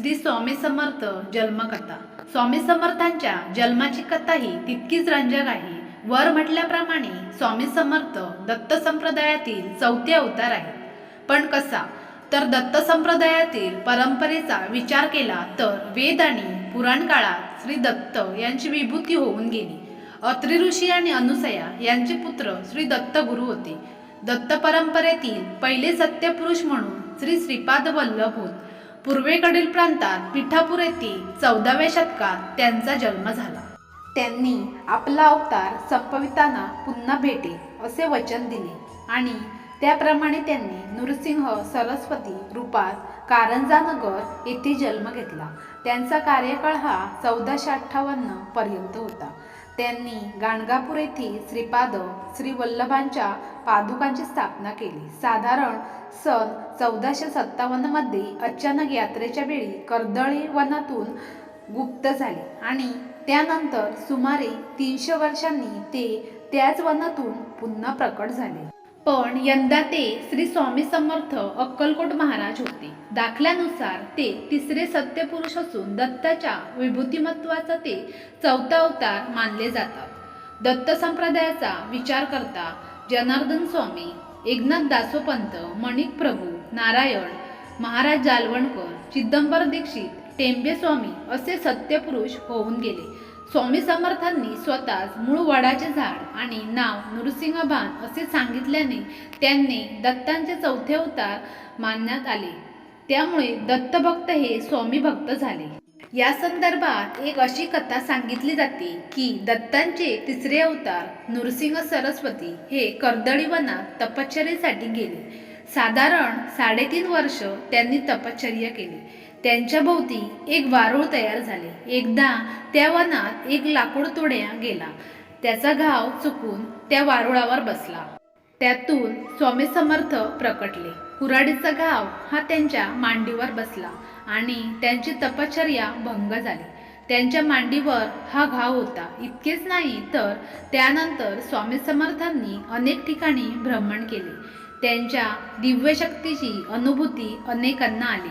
श्री स्वामी समर्थ जन्मकथा. स्वामी समर्थांच्या जन्माची कथा ही तितकीच रंजक आहे. वर म्हटल्याप्रमाणे स्वामी समर्थ दत्त संप्रदायातील चौथे अवतार आहे पण कसा? तर दत्त संप्रदायातील परंपरेचा विचार केला तर वेद आणि पुराण काळात श्री दत्त यांची विभूती होऊन गेली. अत्रि ऋषी आणि अनुसया यांचे पुत्र श्री दत्त गुरु होते. दत्त परंपरेतील पहिले सत्यपुरुष म्हणून श्री श्रीपाद वल्लभ होत. पूर्वेकडील प्रांतात पिठापूर येथील चौदाव्या शतकात त्यांचा जन्म झाला. त्यांनी आपला अवतार संपविताना पुन्हा भेटे असे वचन दिले आणि त्याप्रमाणे त्यांनी नृसिंह सरस्वती रूपात कारंजानगर येथे जन्म घेतला. त्यांचा कार्यकाळ हा चौदाशे अठ्ठावन्न पर्यंत होता. त्यांनी गाणगापूर येथे श्रीपाद श्री वल्लभांच्या पादुकांची स्थापना केली. साधारण सन चौदाशे सत्तावन्नमध्ये अचानक यात्रेच्या वेळी कर्दळी वनातून गुप्त झाले आणि त्यानंतर सुमारे तीनशे वर्षांनी ते त्याच वनातून पुन्हा प्रकट झाले. पण यंदा ते श्री स्वामी समर्थ अक्कलकोट महाराज होते. दाखल्यानुसार ते तिसरे सत्यपुरुष असून दत्ताच्या विभूतिमत्वाचा ते चौथा अवतार मानले जातात. दत्त संप्रदायाचा विचार करता जनार्दन स्वामी एकनाथ दासोपंत मणिक प्रभू नारायण महाराज जालवणकर चिदंबर दीक्षित टेंबे स्वामी असे सत्यपुरुष होऊन गेले. स्वामी समर्थांनी स्वतःच मूळ वडाचे झाड आणि नाव नृसिंहबान असे सांगितल्याने त्यांनी दत्तांचे चौथे अवतार मानण्यात आले. त्यामुळे दत्तभक्त हे स्वामी भक्त झाले. या संदर्भात एक अशी कथा सांगितली जाते की दत्तांचे तिसरे अवतार नृसिंह सरस्वती हे कर्दळीवनात तपश्चर्येसाठी गेले. साधारण साडेतीन वर्ष त्यांनी तपश्चर्या केली. त्यांच्या भोवती एक वारूळ तयार झाले. एकदा त्या वनात एक लाकूड तोड्या गेला. त्याचा घाव चुकून त्या वारुळावर बसला. त्यातून स्वामी समर्थ प्रकटले. कुऱ्हाडीचा घाव हा त्यांच्या मांडीवर बसला आणि त्यांची तपश्चर्या भंग झाली. त्यांच्या मांडीवर हा घाव होता. इतकेच नाही तर त्यानंतर स्वामी समर्थांनी अनेक ठिकाणी भ्रमण केले. त्यांच्या दिव्यशक्तीची अनुभूती अनेकांना आली.